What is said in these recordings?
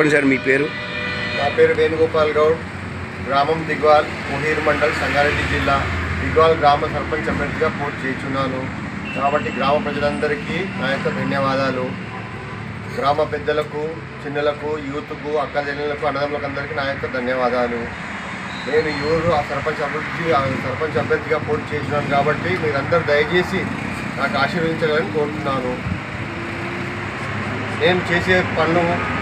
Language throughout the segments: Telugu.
చెప్పండి సార్ మీ పేరు? నా పేరు వేణుగోపాల్ గౌడ్. గ్రామం దిగ్వాల్ ముహీర్ మండల్ సంగారెడ్డి జిల్లా. దిగ్వాల్ గ్రామ సర్పంచ్ అభ్యర్థిగా పోటీ చేస్తున్నాను. కాబట్టి గ్రామ ప్రజలందరికీ నా యొక్క ధన్యవాదాలు. గ్రామ పెద్దలకు చిన్నలకు యూత్కు అక్క చెల్లెలకు అన్నదమ్ములకు అందరికీ నా యొక్క ధన్యవాదాలు. నేను ఎవరు ఆ సర్పంచ్ అభివృద్ధి ఆ సర్పంచ్ అభ్యర్థిగా పోటీ చేసినాను కాబట్టి మీరందరూ దయచేసి నాకు ఆశీర్వదించాలని కోరుతున్నాను. నేను చేసే పనులు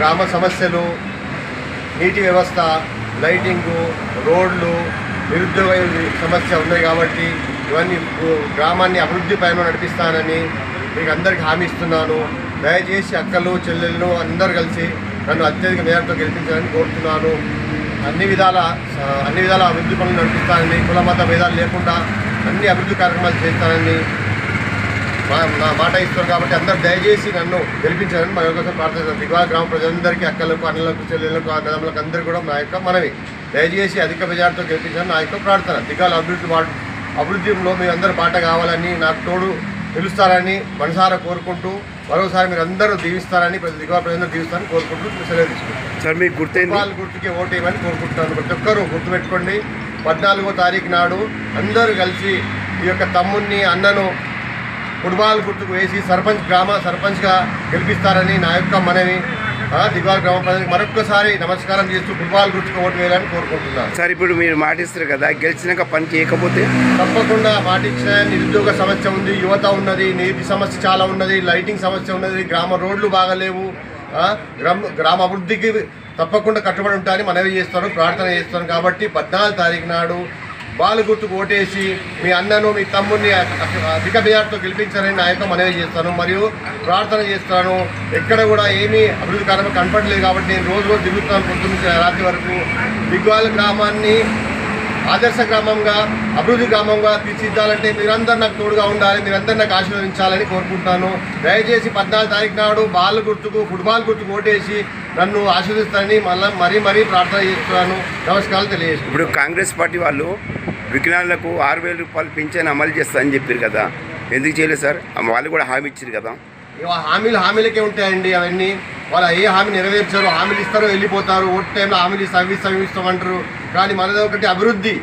గ్రామ సమస్యలు నీటి వ్యవస్థ లైటింగు రోడ్లు నిరుద్యోగ సమస్య ఉన్నాయి కాబట్టి ఇవన్నీ గ్రామాన్ని అభివృద్ధి పైన నడిపిస్తానని మీకు అందరికీ హామీ ఇస్తున్నాను. దయచేసి అక్కలు చెల్లెళ్ళు అందరు కలిసి నన్ను అత్యధిక మేరతో గెలిపించాలని కోరుతున్నాను. అన్ని విధాల అన్ని విధాల అభివృద్ధి పనులు నడిపిస్తానని కుల మత భేదాలు లేకుండా అన్ని అభివృద్ధి కార్యక్రమాలు చేస్తానని నా మాట ఇస్తారు కాబట్టి అందరూ దయచేసి నన్ను గెలిపించాలని మరొకసారి ప్రార్థిస్తాను దిగువ గ్రామ ప్రజలందరికీ అక్కలకు అన్నలకు చెల్లెళ్ళకు అన్నదమ్ములకు అందరికీ కూడా నా యొక్క మనవి. దయచేసి అధిక మెజార్టీతో గెలిపించాలని నా యొక్క ప్రార్థన. దిగాల అభివృద్ధి అభివృద్ధిలో మీ అందరూ బాట కావాలని నాకు తోడు నిలుస్తారని మనసారా కోరుకుంటూ మరోసారి మీరు అందరూ దీవిస్తారని ప్రతి దిగువ ప్రజలందరూ దీవిస్తారని కోరుకుంటూ సెలవు తీసుకుంటాను సార్ మీకు గుర్తయింది ఫుట్బాల్ గుర్తుకి ఓటు వేయమని కోరుకుంటున్నాను. ప్రతి ఒక్కరూ గుర్తుపెట్టుకోండి. పద్నాలుగో తారీఖు నాడు అందరూ కలిసి ఈ యొక్క తమ్ముడిని అన్నను ఫుట్బాల్ గుర్తుకు వేసి సర్పంచ్ గ్రామ సర్పంచ్గా గెలిపిస్తారని నా యొక్క మనవి. ఆ, దిగాల్ గ్రామ ప్రజలకు మరొక్కసారి నమస్కారం చేస్తూ ఫుట్బాల్ గుర్తుకు ఓటు వేయాలని కోరుకుంటున్నాను. సార్ ఇప్పుడు మీరు మాటిస్తారు కదా గెలిచినాక పని చేయకపోతే? తప్పకుండా మాటిచ్చిన నిరుద్యోగ సమస్య ఉంది యువత ఉన్నది నీటి సమస్య చాలా ఉన్నది లైటింగ్ సమస్య ఉన్నది గ్రామ రోడ్లు బాగలేవు గ్రామ అభివృద్ధికి తప్పకుండా కట్టుబడి ఉంటారని మనవి చేస్తాను ప్రార్థన చేస్తాను కాబట్టి పద్నాలుగు తారీఖు నాడు బాలు గుర్తుకు ఓటేసి మీ అన్నను మీ తమ్ముడిని అధిక బిజార్తో గెలిపించారని నా యొక్క మనవి చేస్తాను. మరియు ప్రార్థన చేస్తాను. ఎక్కడ కూడా ఏమీ అభివృద్ధి కార్యక్రమం కనపడలేదు కాబట్టి నేను రోజు రోజు దిగుతాను పొద్దున్న రాత్రి వరకు. దిగ్వాల గ్రామాన్ని ఆదర్శ గ్రామంగా అభివృద్ధి గ్రామంగా తీర్చిద్దాలంటే మీరందరూ నాకు తోడుగా ఉండాలి మీరందరూ నాకు ఆశీర్వదించాలని కోరుకుంటాను దయచేసి పద్నాలుగు తారీఖు నాడు బాల్ గుర్తుకు ఫుట్బాల్ గుర్తుకు ఓటేసి నన్ను ఆశీర్వదిస్తారని మళ్ళీ మరీ మరీ ప్రార్థన చేస్తున్నాను. నమస్కారాలు తెలియజేస్తాను ఇప్పుడు కాంగ్రెస్ పార్టీ వాళ్ళు వికలాంగులకు ఆరు వేల రూపాయలు పింఛన్ అమలు చేస్తా అని చెప్పారు కదా. ఎందుకు చేయలేదు సార్? వాళ్ళు కూడా హామీ ఇచ్చారు కదా. హామీలు హామీలకే ఉంటాయండి అవన్నీ. వాళ్ళు ఏ హామీ నెరవేర్చారు హామీలు ఇస్తారో వెళ్ళిపోతారు. ఓటు టైంలో హామీలు సవి అవి కానీ మనది ఒకటి అభివృద్ధి.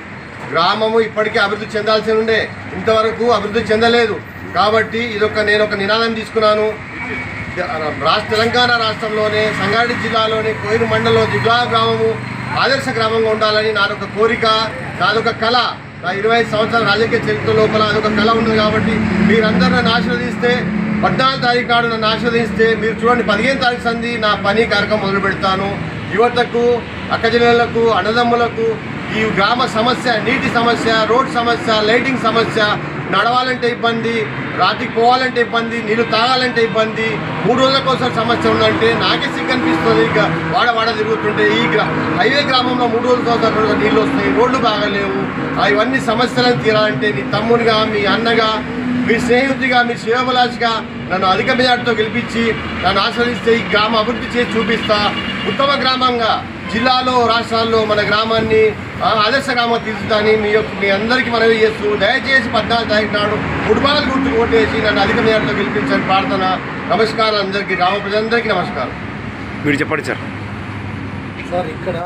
గ్రామము ఇప్పటికే అభివృద్ధి చెందాల్సి ఉండే. ఇంతవరకు అభివృద్ధి చెందలేదు. కాబట్టి ఇదొక నేను ఒక నినాదం తీసుకున్నాను. రాష్ట్ర తెలంగాణ రాష్ట్రంలోనే సంగారెడ్డి జిల్లాలోని కోయిరు మండలంలో జిల్లా గ్రామము ఆదర్శ గ్రామంగా ఉండాలని నాదొక కోరిక. అదొక కళ. నా ఇరవై ఐదు సంవత్సరాల రాజకీయ చరిత్ర లోపల అదొక కళ ఉంది కాబట్టి మీరందరూ నన్ను ఆశీర్వదిస్తే పద్నాలుగు తారీఖు నాడు నన్ను ఆశీర్వదిస్తే మీరు చూడండి పదిహేను తారీఖు సంది నా పని కార్యక్రమం మొదలు పెడతాను. యువతకు అక్కజనులకు అన్నదమ్ములకు ఈ గ్రామ సమస్య నీటి సమస్య రోడ్ సమస్య లైటింగ్ సమస్య నడవాలంటే ఇబ్బంది రాత్రికి పోవాలంటే ఇబ్బంది నీళ్ళు తాగాలంటే ఇబ్బంది మూడు రోజులకు ఒకసారి సమస్య ఉందంటే నాకే సిగ్గు అనిపిస్తుంది. ఇక వాడ వాడ తిరుగుతుంటే ఈ గ్రా హైవే గ్రామంలో మూడు రోజులకు ఒకసారి నీళ్ళు వస్తాయి రోడ్లు బాగలేవు. అవన్నీ సమస్యలను తీరాలంటే నీ తమ్ముడిగా మీ అన్నగా మీ స్నేహితుడిగా మీ శివభిలాష్గా నన్ను అధిక మెజార్టీతో గెలిపించి నన్ను ఆస్వాదిస్తే ఈ గ్రామ అభివృద్ధి చేసి చూపిస్తా. ఉత్తమ గ్రామంగా జిల్లాలో రాష్ట్రాల్లో మన గ్రామాన్ని ఆదర్శ గ్రామం తీసుకుని మీ యొక్క మీ అందరికీ మనవి చేస్తూ దయచేసి పద్నాలుగు తారీఖు నాడు ఫుట్బాల్ గుర్తు ఓటేసి నన్ను అధిక మెజార్టీతో గెలిపించని ప్రార్థన నమస్కారం అందరికీ గ్రామ ప్రజలందరికీ నమస్కారం. మీరు చెప్పండి సార్. సార్ ఇక్కడ